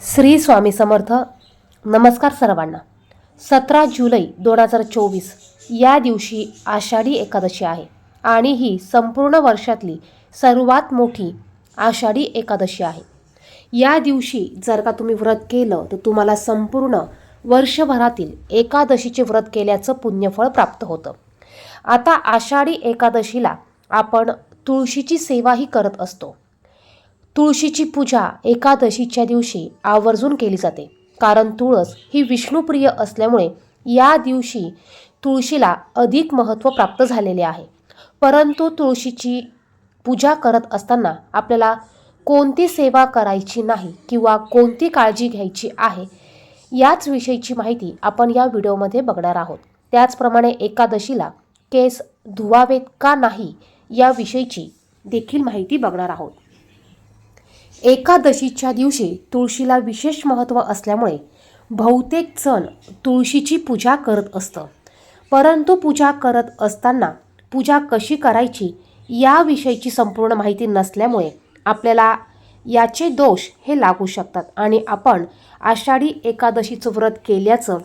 श्री स्वामी समर्थ. नमस्कार सर्वांना. सतरा जुलै दोन हजार चोवीस या दिवशी आषाढी एकादशी आहे आणि ही संपूर्ण वर्षातली सर्वात मोठी आषाढी एकादशी आहे. या दिवशी जर का तुम्ही व्रत केलं तर तुम्हाला संपूर्ण वर्षभरातील एकादशीचे व्रत केल्याचं पुण्यफळ प्राप्त होतं. आता आषाढी एकादशीला आपण तुळशीची सेवाही करत असतो. तुळशीची पूजा एकादशीच्या दिवशी आवर्जून केली जाते. कारण तुळस ही विष्णुप्रिय असल्यामुळे या दिवशी तुळशीला अधिक महत्त्व प्राप्त झालेले आहे. परंतु तुळशीची पूजा करत असताना आपल्याला कोणती सेवा करायची नाही किंवा कोणती काळजी घ्यायची आहे याच विषयीची माहिती आपण या व्हिडिओमध्ये बघणार आहोत. त्याचप्रमाणे एकादशीला केस धुवावेत का नाही याविषयीची देखील माहिती बघणार आहोत. एकादशीच्या दिवशी तुळशीला विशेष महत्त्व असल्यामुळे बहुतेक जण तुळशीची पूजा करत असतं. परंतु पूजा करत असताना पूजा कशी करायची याविषयीची संपूर्ण माहिती नसल्यामुळे आपल्याला याचे दोष हे लागू शकतात आणि आपण आषाढी एकादशीचं व्रत केल्याचं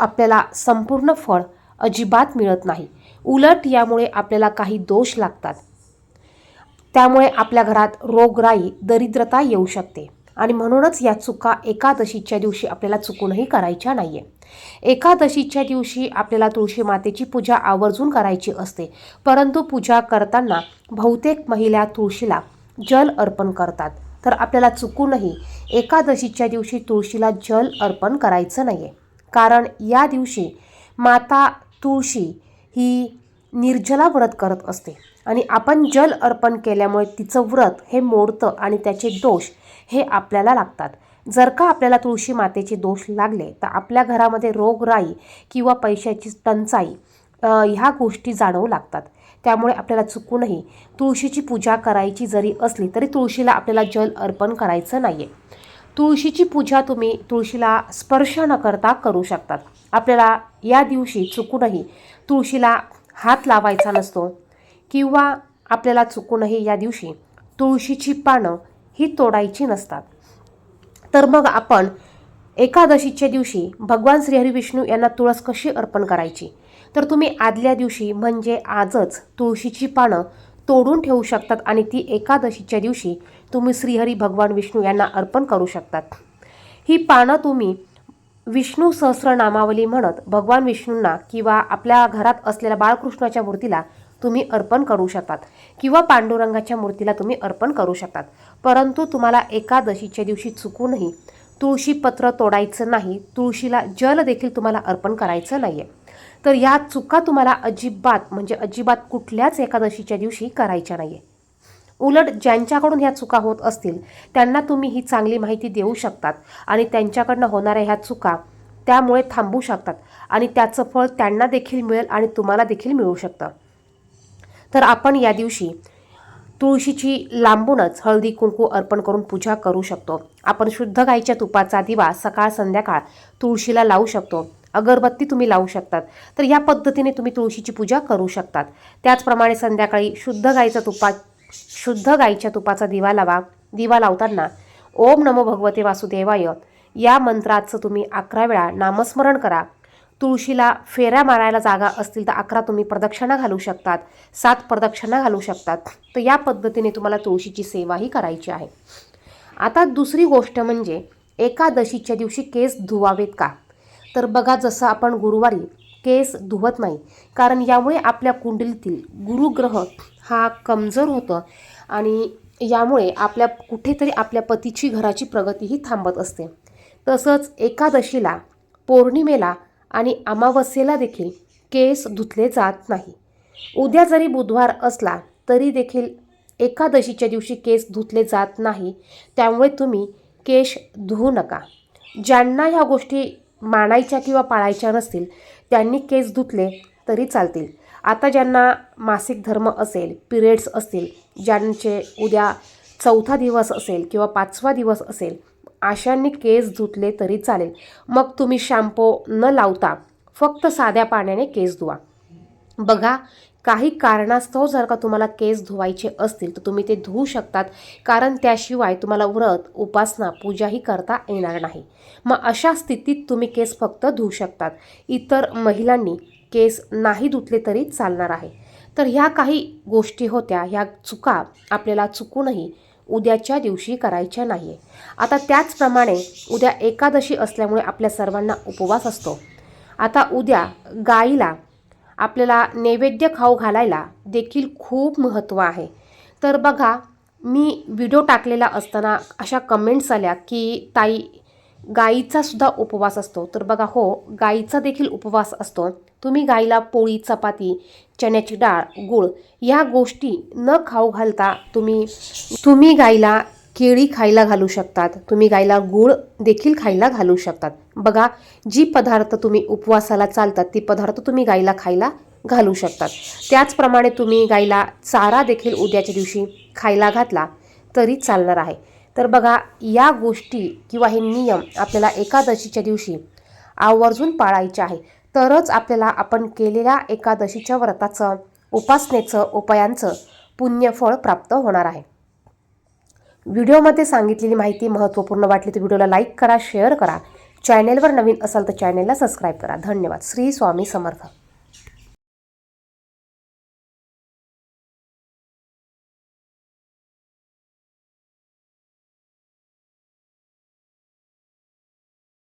आपल्याला संपूर्ण फळ अजिबात मिळत नाही. उलट यामुळे आपल्याला काही दोष लागतात. त्यामुळे आपल्या घरात रोगराई दरिद्रता येऊ शकते. आणि म्हणूनच या चुका एकादशीच्या दिवशी आपल्याला चुकूनही करायच्या नाही आहे एकादशीच्या दिवशी आपल्याला तुळशी मातेची पूजा आवर्जून करायची असते. परंतु पूजा करताना बहुतेक महिला तुळशीला जल अर्पण करतात. तर आपल्याला चुकूनही एकादशीच्या दिवशी तुळशीला जल अर्पण करायचं नाही आहे कारण या दिवशी माता तुळशी ही निर्जला व्रत करत असते. आणि आपण जल अर्पण केल्यामुळे तिचं व्रत हे मोडतं आणि त्याचे दोष हे आपल्याला लागतात. जर का आपल्याला तुळशी मातेचे दोष लागले तर आपल्या घरामध्ये रोगराई किंवा पैशाची टंचाई ह्या गोष्टी जाणवू लागतात. त्यामुळे आपल्याला चुकूनही तुळशीची पूजा करायची जरी असली तरी तुळशीला आपल्याला जल अर्पण करायचं नाही आहे तुळशीची पूजा तुम्ही तुळशीला स्पर्श न करता करू शकतात. आपल्याला या दिवशी चुकूनही तुळशीला हात लावायचा नसतो किंवा आपल्याला चुकूनही या दिवशी तुळशीची पानं ही तोडायची नसतात. तर मग आपण एकादशीच्या दिवशी भगवान श्रीहरी विष्णू यांना तुळस कशी अर्पण करायची? तर तुम्ही आदल्या दिवशी म्हणजे आजच तुळशीची पानं तोडून ठेवू शकतात आणि ती एकादशीच्या दिवशी तुम्ही श्रीहरी भगवान विष्णू यांना अर्पण करू शकतात. ही पानं तुम्ही विष्णू सहस्रनामावली म्हणत भगवान विष्णूंना किंवा आपल्या घरात असलेल्या बाळकृष्णाच्या मूर्तीला तुम्ही अर्पण करू शकतात किंवा पांडुरंगाच्या मूर्तीला तुम्ही अर्पण करू शकतात. परंतु तुम्हाला एकादशीच्या दिवशी चुकूनही तुळशीपत्र तोडायचं नाही तुळशीला जल देखील तुम्हाला अर्पण करायचं नाही आहे तर या चुका तुम्हाला अजिबात म्हणजे अजिबात कुठल्याच एकादशीच्या दिवशी करायच्या नाही आहे उलट ज्यांच्याकडून ह्या चुका होत असतील त्यांना तुम्ही ही चांगली माहिती देऊ शकतात आणि त्यांच्याकडनं होणाऱ्या ह्या चुका त्यामुळे थांबू शकतात आणि त्याचं फळ त्यांना देखील मिळेल आणि तुम्हाला देखील मिळू शकतं. तर आपण या दिवशी तुळशीची लांबूनच हळदी कुंकू अर्पण करून पूजा करू शकतो. आपण शुद्ध गाईच्या तुपाचा दिवा सकाळ संध्याकाळ तुळशीला लावू शकतो. अगरबत्ती तुम्ही लावू शकतात. तर या पद्धतीने तुम्ही तुळशीची पूजा करू शकतात. त्याचप्रमाणे संध्याकाळी शुद्ध गाईचा तुपा शुद्ध गाईच्या तुपाचा दिवा लावा दिवा लावताना ओम नमो भगवते वासुदेवाय या मंत्राचं तुम्ही अकरा वेळा नामस्मरण करा. तुळशीला फेऱ्या मारायला जागा असतील तर अकरा तुम्ही प्रदक्षिणा घालू शकतात सात प्रदक्षिणा घालू शकतात. तर या पद्धतीने तुम्हाला तुळशीची सेवाही करायची आहे. आता दुसरी गोष्ट म्हणजे एकादशीच्या दिवशी केस धुवावेत का? तर बघा जसं आपण गुरुवारी केस धुवत नाही. कारण यामुळे आपल्या कुंडलीतील गुरुग्रह हा कमजोर होतं आणि यामुळे आपल्या कुठेतरी आपल्या पतीची घराची प्रगतीही थांबत असते. तसंच एकादशीला पौर्णिमेला आणि अमावस्येला देखील केस धुतले जात नाही. उद्या जरी बुधवार असला तरी देखील एकादशीच्या दिवशी केस धुतले जात नाही. त्यामुळे तुम्ही केश धुवू नका. ज्यांना ह्या गोष्टी मानायच्या किंवा पाळायच्या नसतील त्यांनी केस धुतले तरी चालतील. आता ज्यांना मासिक धर्म असेल पिरियड्स असतील ज्यांचे उद्या चौथा दिवस असेल किंवा पाचवा दिवस असेल अशांनी केस धुतले तरी चालेल. मग तुम्ही शॅम्पो न लावता फक्त साध्या पाण्याने केस धुवा. बघा काही कारणास्तव जर का तुम्हाला केस धुवायचे असतील तर तुम्ही ते धुवू शकतात. कारण त्याशिवाय तुम्हाला व्रत उपासना पूजाही करता येणार नाही. मग अशा स्थितीत तुम्ही केस फक्त धुवू शकतात. इतर महिलांनी केस नाही धुतले तरी चालणार आहे. तर ह्या काही गोष्टी होत्या. ह्या चुका आपल्याला चुकूनही उद्याच्या दिवशी करायच्या नाही आहे आता त्याचप्रमाणे उद्या एकादशी असल्यामुळे आपल्या सर्वांना उपवास असतो. आता उद्या गाईला आपल्याला नैवेद्य खाऊ घालायला देखील खूप महत्त्व आहे. तर बघा मी व्हिडिओ टाकलेला असताना अशा कमेंट्स आल्या की ताई गाईचा सुद्धा उपवास असतो. तर बघा हो गाईचा देखील उपवास असतो. तुम्ही गाईला पोळी चपाती चण्याची डाळ गुळ या गोष्टी न खाऊ घालता तुम्ही तुम्ही गाईला केळी खायला घालू शकतात. तुम्ही गाईला गूळ देखील खायला घालू शकतात. बघा जी पदार्थ तुम्ही उपवासाला चालतात ती पदार्थ तुम्ही गाईला खायला घालू शकतात. त्याचप्रमाणे तुम्ही गाईला चारा देखील उद्याच्या दिवशी खायला घातला तरी चालणार आहे. तर बघा या गोष्टी किंवा हे नियम आपल्याला एकादशीच्या दिवशी आवर्जून पाळायचे आहे. तरच आपल्याला आपण केलेल्या एकादशीच्या व्रताचं उपासनेचं उपायांचं पुण्यफळ प्राप्त होणार आहे. व्हिडिओमध्ये सांगितलेली माहिती महत्त्वपूर्ण वाटली तर व्हिडिओला लाईक करा शेअर करा. चॅनेलवर नवीन असाल तर चॅनेलला सबस्क्राईब करा. धन्यवाद. श्री स्वामी समर्थ.